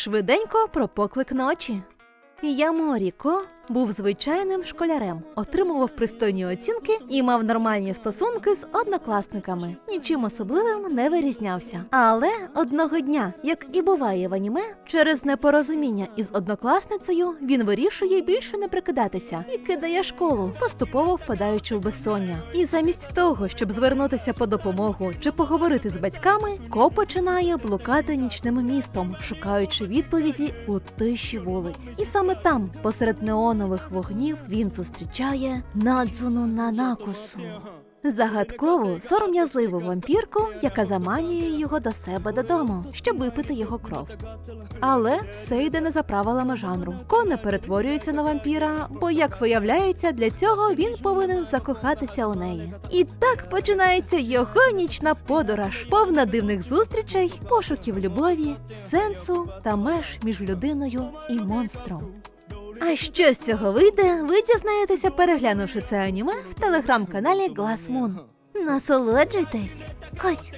Швиденько про поклик ночі. Яморіко був звичайним школярем, отримував пристойні оцінки і мав нормальні стосунки з однокласниками. Нічим особливим не вирізнявся. Але одного дня, як і буває в аніме, через непорозуміння із однокласницею він вирішує більше не прикидатися і кидає школу, поступово впадаючи в безсоння. І замість того, щоб звернутися по допомогу чи поговорити з батьками, Ко починає блукати нічним містом, шукаючи відповіді у тиші вулиць. І саме там, посеред неонових вогнів, він зустрічає Надзуну Нанакусу. Загадкову, сором'язливу вампірку, яка заманює його до себе додому, щоб випити його кров. Але все йде не за правилами жанру. Ко не перетворюється на вампіра, бо, як виявляється, для цього він повинен закохатися у неї. І так починається його нічна подорож, повна дивних зустрічей, пошуків любові, сенсу та меж між людиною і монстром. А що з цього вийде, ви дізнаєтеся, переглянувши це аніме в телеграм-каналі Glass Moon. Насолоджуйтесь! Кось,